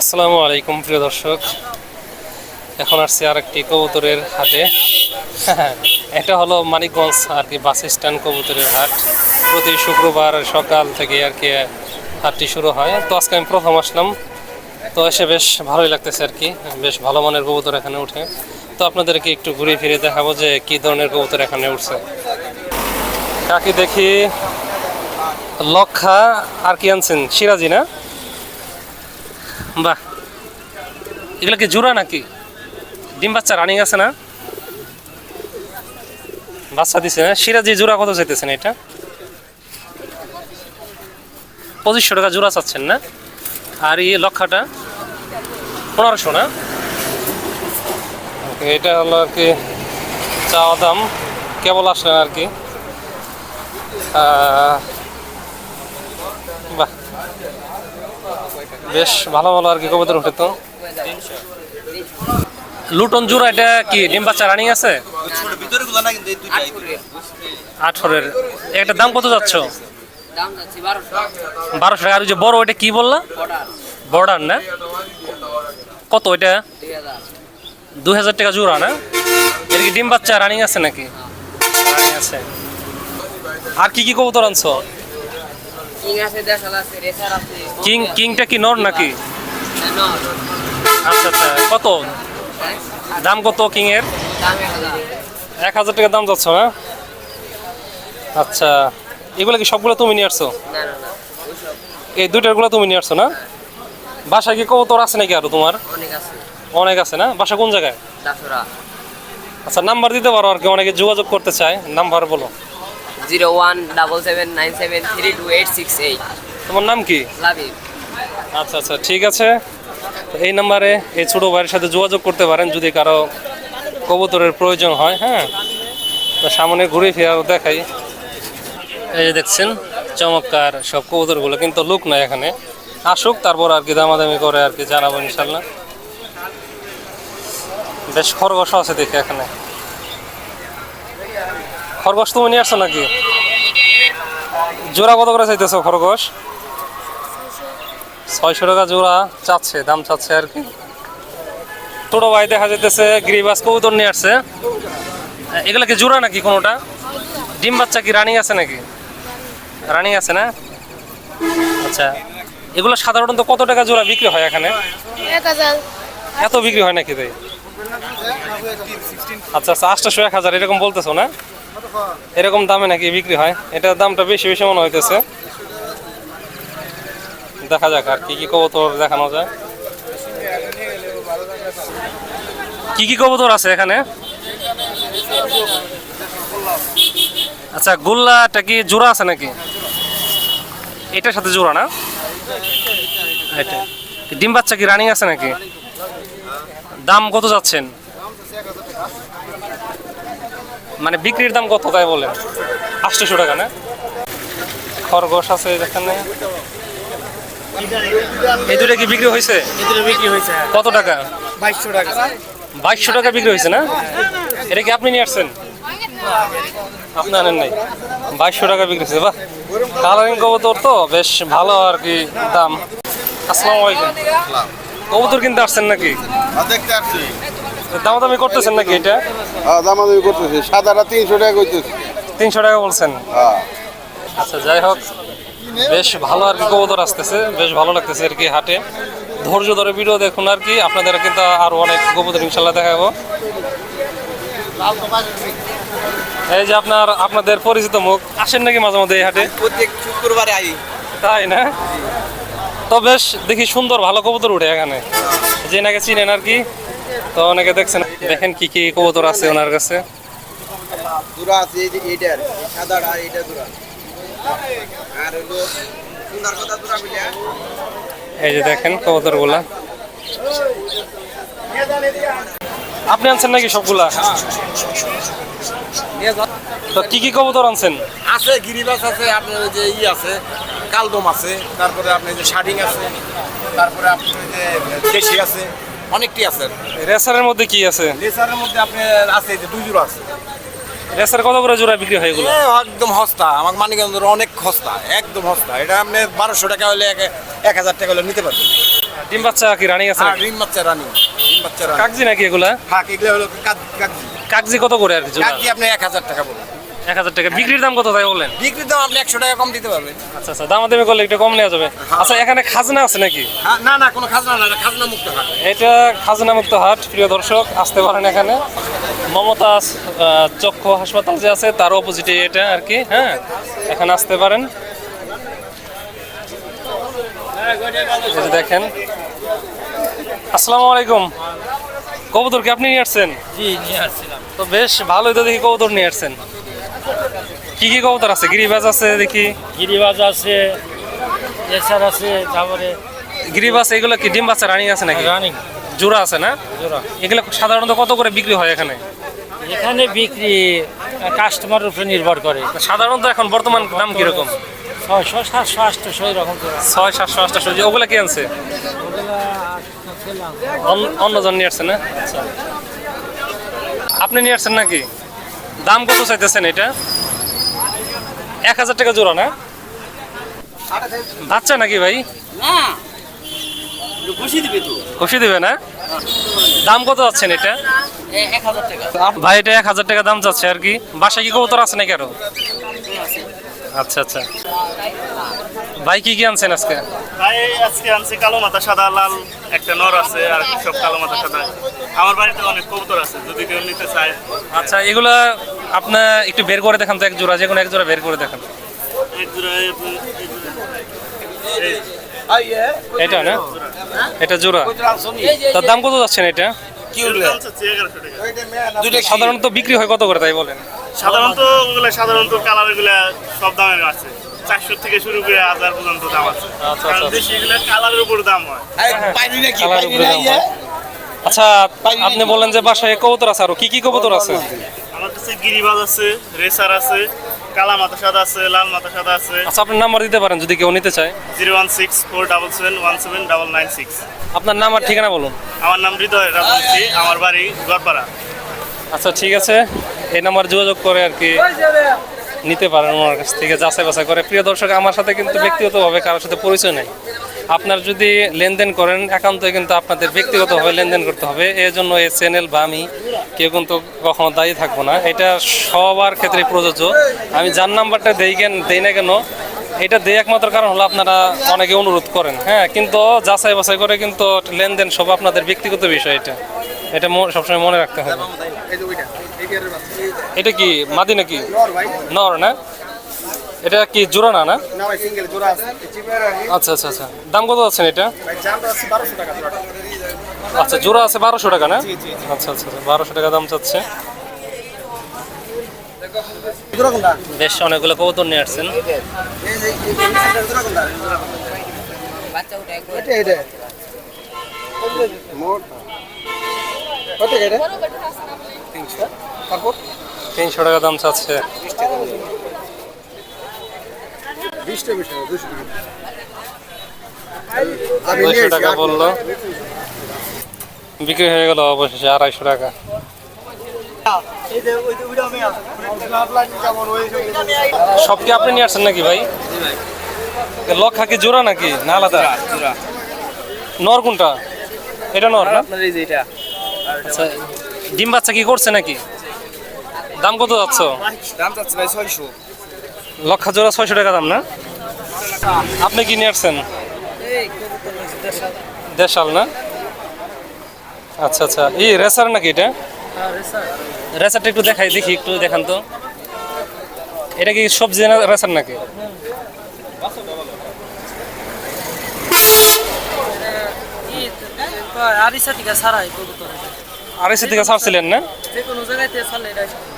আসসালামু আলাইকুম, প্রিয় দর্শক। এখন আসছি আর একটি কবুতরের হাটে। এটা হলো মানিকগঞ্জ আর কি বাস স্ট্যান্ড কবুতরের হাট। প্রতি শুক্রবার সকাল থেকে আর কি হাটটি শুরু হয়। তো আজকে আমি প্রথম আসলাম। তো এসে বেশ ভালোই লাগতেছে আর কি। বেশ ভালো মানের কবুতর এখানে উঠে। তো আপনাদেরকে একটু ঘুরে ফিরে দেখাবো যে কী ধরনের কবুতর এখানে উঠছে। কাকি দেখি? লক্ষা আর কি আনছেন? সিরাজি না? বাহ। এগুলো কি জোড়া নাকি? ডিম বাচ্চা রানিং আছে না? বাচ্চা দিছে না সিরাজি জোড়া কত চাইতেছেন এটা? পঁচিশশো টাকা জোড়া চাচ্ছেন না? আর এই লক্ষাটা? পনেরোশো না? এটা হলো আর কি চাওয়া দাম। কেবল আসলেন আর কি আহ, বাহ বেশ ভালো ভালো আর কি কবুতর উঠে তো। লুটন জোড়া এটা কি ডিম বাচ্চা রানিং আছে? আঠরের। একটা দাম কত যাচ্ছ? বারোশো টাকা। আর যে বড়, ওইটা কি বললা? অর্ডার বর্ডার না? কত ওইটা? দু হাজার টাকা জোড়া না? এর কি ডিম বাচ্চা রানিং আছে নাকি? রানিং আছে। আর কি কি কবুতর আনছো? কিং আছে দেশাল আছে রেসার আছে কিং কিংটা কি নর নাকি? হ্যাঁ, আচ্ছা আচ্ছা। কত? হ্যাঁ? দাম কত কিং এর এক হাজার। এক টাকা দাম যাচ্ছ না আচ্ছা। এগুলো কি সবগুলো তুমি নিয়ে আসছো? এই দুইটারগুলো তুমি নিয়ে আসছো না? বাসায় কি কবুতর আছে নাকি আরও তোমার? অনেক আছে। না? বাসা কোন জায়গায়? আচ্ছা নাম্বার দিতে পারো আর কি অনেকে যোগাযোগ করতে চায়। নাম্বার বলো। Zero one double seven nine seven three two eight six eight. তোমার নাম কি? লাভিব আচ্ছা আচ্ছা ঠিক আছে। এই নাম্বারে এই ছোটো ভাইয়ের সাথে যোগাযোগ করতে পারেন যদি কারও কবুতরের প্রয়োজন হয় হ্যাঁ? তো সামনে ঘুরে ফিরে আরও দেখাই। এই যে দেখছেন চমৎকার সব কবুতরগুলো কিন্তু লুক নাই এখানে। আসুক তারপর আর কি দামাদামি করে আর কি জানাব ইনশাল্লাহ। বেশ খরগোশ আছে দেখি এখানে। খরগোশ তুমি নিয়ে আসছো নাকি? জোড়া কত করে চাইতেছো খরগোশ? ছয়শো টাকা জোড়া চাচ্ছে দাম চাচ্ছে আর কি। ছোটো ভাই দেখা যাইতেছে গ্রিবাস কবুতর নিয়ে আসছে। এগুলা কি জোড়া নাকি কোনোটা? ডিম বাচ্চা কি রানিং আছে নাকি? রানিং আছে না? আচ্ছা এগুলো সাধারণত কত টাকা জোড়া বিক্রি হয় এখানে? এত বিক্রি হয় নাকি তাই? আচ্ছা আচ্ছা আটশোশো এক হাজার এরকম বলতেছো না? এরকম দামে নাকি বিক্রি হয়? এটার দামটা বেশি বেশি মনে হইতেছে। দেখা যাক আর কি কি কবুতর দেখানো যায়। কি কি কবুতর আছে এখানে? আচ্ছা গোল্লাটা কি জোড়া আছে নাকি? এটার সাথে জোড়া না? এটা ডিম বাচ্চা কি রানিং আছে নাকি? দাম কত যাচ্ছেন? মানে বিক্রির দাম কত তাই বলেন আটশোশো টাকা না? খরগোশ আছে এখানে। এই দুটো কি বিক্রি হয়েছে? বিক্রি হয়েছে কত টাকা? বাইশশো টাকা। বাইশশো টাকা বিক্রি হয়েছে না? এটা কি আপনি নিয়ে আসছেন? আপনি আনেন নাই। বাইশশো টাকা বিক্রি হয়েছে বাহ। কালারিং কবুতর তো বেশ ভালো আর কি দাম। আসসালামু আলাইকুম। কবুতর কিনতে আসছেন নাকি? দেখতে আসছি। দামাদামি করতেছেন নাকি এটা? হ্যাঁ দামাদামি করতেছি। সাদাটা তিনশো টাকা কইতেছি। তিনশো টাকা বলছেন? হ্যাঁ। আচ্ছা যাই হোক বেশ ভালো আর কি কবুতর আসতেছে বেশ ভালো লাগতেছে আর কি হাটে। ধৈর্য ধরে ভিডিও দেখুন আর কি আপনাদের কিন্তু আরও অনেক কবুতর ইনশাল্লাহ দেখাবো। এই যে আপনার আপনাদের পরিচিত মুখ আসেন নাকি মাঝে মধ্যে এই হাটে? প্রত্যেক শুক্রবারে আই। তাই না? তো বেশ দেখি সুন্দর ভালো কবুতর উঠে এখানে। যে নাকি চিনেন আর কি তো অনেকে দেখছেন দেখেন কি কি কবুতর আছে ওনার কাছে। দুরা আছে এই যে এইটার এই আর এইটা দুরা। আর হলো সুন্দর কথা দুরা মিলিয়া এই যে দেখেন কবুতরগুলা আপনি আনছেন নাকি সবগুলা? তো কি কি কবুতর আনছেন? আছে গিরিবাস আছে আপনার ওই যে ই আছে কালদম আছে তারপরে আপনার যে শাডিং আছে তারপরে আপনার যে দেশি আছে। অনেকটি আছে। রেসারের মধ্যে কি আছে? লেসারের মধ্যে আপনার আছে এই যে দুই জোড়া আছে। রেসার কত করে জোড়া বিক্রি হয় এগুলো? একদম হস্তা আমার মানিকগঞ্জের অনেক হস্তা একদম হস্তা এটা আপনি বারোশো টাকা হলে এক এক হাজার টাকা হলে নিতে পারবেন। ডিম বাচ্চা কি রানিং আছে নাকি? রিম বাচ্চা রানি রিম বাচ্চা রানি কাগজি নাকি এগুলা? হ্যাঁ এগুলো হলো কাগ- কাগজি। কাগজি কত করে আর কি জোড়া? কাগজি আপনি এক হাজার টাকা বলুন। এক হাজার টাকা। বিক্রির দাম কত তাই বললেন? বিক্রির দাম আপনি একশো টাকা কম দিতে পারবেন। আচ্ছা আচ্ছা দামাদামি করলে একটু কম নেওয়া যাবে। আচ্ছা এখানে খাজনা আছে নাকি? হ্যাঁ, না না কোনো খাজনা না খাজনা মুক্ত হাট। এটা খাজনা মুক্ত হাট প্রিয় দর্শক আসতে পারেন এখানে। মমতাজ চক্ষু হাসপাতাল যে আছে তার অপোজিটে এটা আর কি হ্যাঁ? এখানে আসতে পারেন। দেখেন। আসসালামু আলাইকুম। কবুতর কি আপনি নিয়ে আসছেন? জি নিয়ে আসছিলাম। তো বেশ ভালোই তো দেখি কবুতর নিয়ে আসছেন। কি কি কবুতর আছে? গিরিবাজ আছে দেখি। গিরিবাজ আছে এসার আছে তারপরে গিরিবাজ এগুলো কি ডিম বাচ্চা রানিং আছে নাকি? রানিং। জোড়া আছে না? জোড়া। এগুলো সাধারণত কত করে বিক্রি হয় এখানে? এখানে বিক্রি কাস্টমারের উপরে নির্ভর করে। সাধারণত এখন বর্তমান দাম কীরকম? ছয়শো সাতশো আটশো এরকম ছয় সাতশো আটশো ওগুলা কি আনছে? অন্যজন নিয়ে আসছে না? আপনি নিয়ে আসছেন নাকি? দাম কত চাইতেছেন এটা? এক হাজার টাকা জোড়া না? বাচ্চা নাকি ভাই? খুশি দিবে না? দাম কত যাচ্ছেন এটা? ভাই এটা এক হাজার টাকা দাম যাচ্ছে আর কি। বাসায় কি কবুতর আছে নাকি আরও? আচ্ছা আচ্ছা। ভাই কি কি আনছেন আজকে? ভাই আজকে আনছি কালো মাথা সাদা লাল একটা নর আছে আর সব কালো মাথা সাদা। আমার বাড়িতে অনেক কবুতর আছে যদি কেউ নিতে চায়। আচ্ছা এগুলা আপনার একটু বের করে দেখান তো এক জোড়া যে কোনো এক জোড়া বের করে দেখান। এক জোড়া এই এটা না? এটা জোড়া। তার দাম কত যাচ্ছেন এটা? সাধারণত বিক্রি হয় কত করে তাই বলেন? সাধারণত ওগুলো সাধারণত কালারগুলা সব দামের আছে। চারশো থেকে শুরু করে হাজার পর্যন্ত দাম আছে। আচ্ছা, কারণ আচ্ছা। দেশি এগুলো কালারের উপর দাম হয়। কালার উপরে দাম ইয়ে? হয়। আচ্ছা আপনি বললেন যে বাসায় কবুতর আছে আরও। কি কি কবুতর আছে? আমার কাছে গিরিবাজ আছে রেসার আছে কালা মাথা সাদা আছে লাল মাথা সাদা আছে। আচ্ছা আপনার নাম্বার দিতে পারেন যদি কেউ নিতে চায়। Zero one six four double seven one seven double nine six. আপনার নাম আর ঠিকানা বলুন। আমার নাম হৃদয় রাজবংশী আমার বাড়ি গড়পাড়া আচ্ছা ঠিক আছে। এই নাম্বার যোগাযোগ করে আর কি। নিতে পারেন ওনার কাছ থেকে যাচাই বাছাই করে। প্রিয় দর্শক, আমার সাথে কিন্তু ব্যক্তিগতভাবে কারোর সাথে পরিচয় নেই। আপনার যদি লেনদেন করেন, একান্তই কিন্তু আপনাদের ব্যক্তিগতভাবে লেনদেন করতে হবে। এর জন্য এই চ্যানেল বা আমি কেউ কিন্তু কখনো দায়ী থাকব না। এটা সবার ক্ষেত্রে প্রযোজ্য। আমি যার নাম্বারটা দেই কেন, দেই না কেন, এটা দেয় একমাত্র কারণ হলো আপনারা অনেকে অনুরোধ করেন। হ্যাঁ কিন্তু যাচাই বাছাই করে কিন্তু লেনদেন সব আপনাদের ব্যক্তিগত বিষয় এটা। এটা সবসময় মনে রাখতে হবে এই যে ওইটা এইটার বাচ্চা, এইটা। এটা কি মাদি নাকি? নর না? এটা কি জোড়া না না। আচ্ছা আচ্ছা আচ্ছা। দাম কত আছেন এটা? আচ্ছা জোড়া আছে বারোশো টাকা না? আচ্ছা আচ্ছা বারোশো টাকা দাম চাচ্ছে। বেশ অনেকগুলো কবুতর নিয়ে আসছেন। কত তিনশো টাকা দাম চাচ্ছে। দুশো টাকা। বলল। বিক্রি হয়ে গেল অবশেষে আড়াইশো টাকা। সব কি আপনি নিয়ে আসছেন নাকি ভাই? লক্ষা কি জোড়া নাকি না আলাদা? নর কোনটা? এটা নর না? আচ্ছা ডিম বাচ্চা কি করছে নাকি? দাম কত যাচ্ছ? দাম চাচ্ছে ভাই ছয়শো। লক্ষা জোড়া ছয়শো টাকা দাম না? আপনি কি নিয়ে আসছেন? দেশাল না? আচ্ছা আচ্ছা। এই রেসার নাকি এটা? রেসারটা একটু দেখাই দেখি একটু দেখান তো। এটা কি সবজি না রেসার নাকি? আরিসা টিকা ছাড়াই কবুতর আড়াইশো থেকে ছাড়ছিলেন না? যে কোনো ও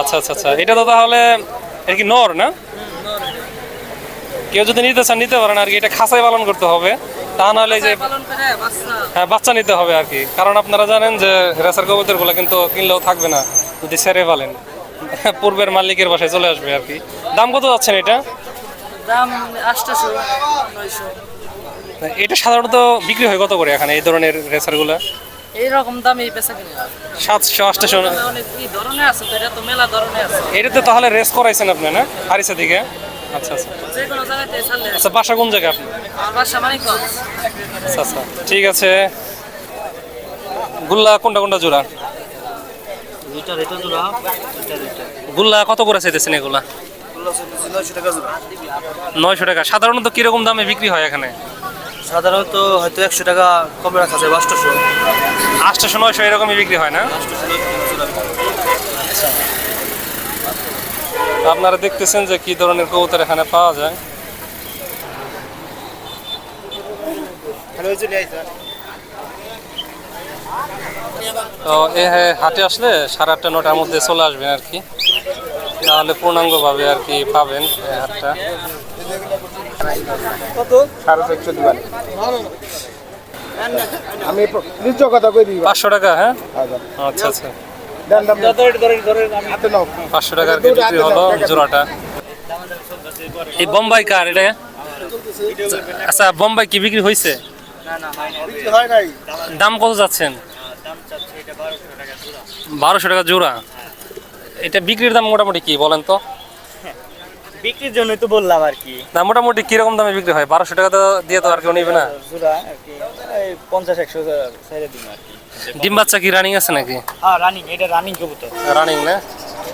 আচ্ছা আচ্ছা আচ্ছা। এটা তো তাহলে এটা কি নর না? কেউ যদি নিতে চান নিতে পারেন আর কি। এটা খাঁচাই পালন করতে হবে। তা নাহলে যে হ্যাঁ বাচ্চা নিতে হবে আর কি। কারণ আপনারা জানেন যে রেসার কবুতরগুলো কিন্তু কিনলেও থাকবে না যদি সেরে ফেলেন। পূর্বের মালিকের বাসায় চলে আসবে আর কি। দাম কত যাচ্ছেন এটা? দাম এটা সাধারণত বিক্রি হয় কত করে এখানে এই ধরনের রেসারগুলা এইরকম দামে বেচা কিনে। সাতশো আটশো অনেক ধরনের আছে তো এটা তো মেলা ধরনের আছে। এটাতে তাহলে রেস করাইছেন আপনি না? হারিসা থেকে আচ্ছা আচ্ছা। যে কোনো জায়গাতে ছাড়লে। আচ্ছা বাসা কোন জায়গায় আপনি? আমার বাসা মানিকগঞ্জ। আচ্ছা আচ্ছা। ঠিক আছে। গুল্লা কোনটা কোনটা জোড়া? গুল্লা কত করে চাইতেছেন এগুলা? নয়শো টাকা। সাধারণত কীরকম দামে বিক্রি হয় এখানে? সাধারণত হয়তো একশো টাকা কমে রাখা যায় আটশোশো। নয়শো এরকমই বিক্রি হয় না? আপনারা দেখতেছেন যে কি ধরনের কবুতর এখানে পাওয়া যায়। তো এ হ্যাঁ, হাটে আসলে সাড়ে আটটা নটার মধ্যে চলে আসবেন আর কি। তাহলে পূর্ণাঙ্গভাবে আর কি পাবেন এই হাটটা সাড়ে চারশো দিবেন আমি নিজ কথা কই দিই পাঁচশো টাকা হ্যাঁ? আচ্ছা। আচ্ছা দেন দাম হাতে নাও। পাঁচশো টাকা আর কি বিক্রি হলো জোড়াটা। এই বোম্বাই কার এটা? আচ্ছা বোম্বাই কি বিক্রি হয়েছে দাম কত যাচ্ছেন? বারোশো টাকা জোড়া। এটা বিক্রির দাম মোটামুটি কি বলেন তো? বিক্রির জন্যই তো বললাম আর কি। না মোটামুটি কীরকম দামে বিক্রি হয়? বারোশো টাকা তো দিয়ে তো আর কেউ নেবে না। জোড়া আর কি। পঞ্চাশ একশো ছেড়ে দিন আর কি। ডিম বাচ্চা কি রানিং আছে নাকি? হ্যাঁ রানিং এটা রানিং কবুতর। রানিং না?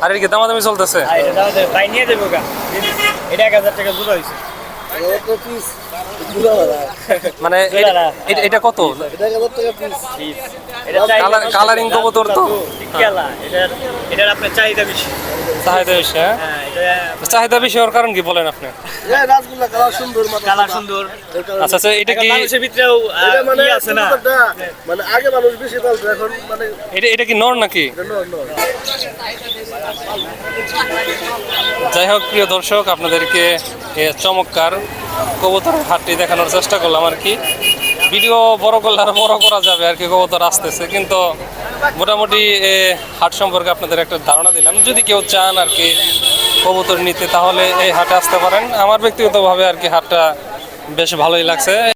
আর এর কি দামাদামি চলতেছে? এটা দাম তাই নিয়ে দেবো গা এটা এক হাজার টাকা জোড়া হয়েছে মানে এটা- কত? কবুতর তো? এটার এটার আপনার চাহিদা বেশি। চাহিদা বেশি হ্যাঁ? হ্যাঁ চাহিদা বেশি হওয়ার কারণ কি বলেন আপনি? কালার সুন্দর মাথা কালার সুন্দর। আচ্ছা আচ্ছা এটা কি মানুষের ভিতরেও এটা মানে আছে না? মানে আগে মানুষ বেশি পালতো এখন মানে এটা এটা কি নর নাকি? যাই হোক প্রিয় দর্শক আপনাদেরকে চমৎকার কবুতর হাটটি দেখানোর চেষ্টা করলাম আর কি। ভিডিও বড় করলে আর বড় করা যাবে আর কি, কবুতর আসতেছে। কিন্তু মোটামুটি হাট সম্পর্কে আপনাদের একটা ধারণা দিলাম। যদি কেউ চান আর কি কবুতর নিতে, তাহলে এই হাটে আসতে পারেন। আমার ব্যক্তিগতভাবে আর কি হাটটা বেশ ভালোই লাগছে।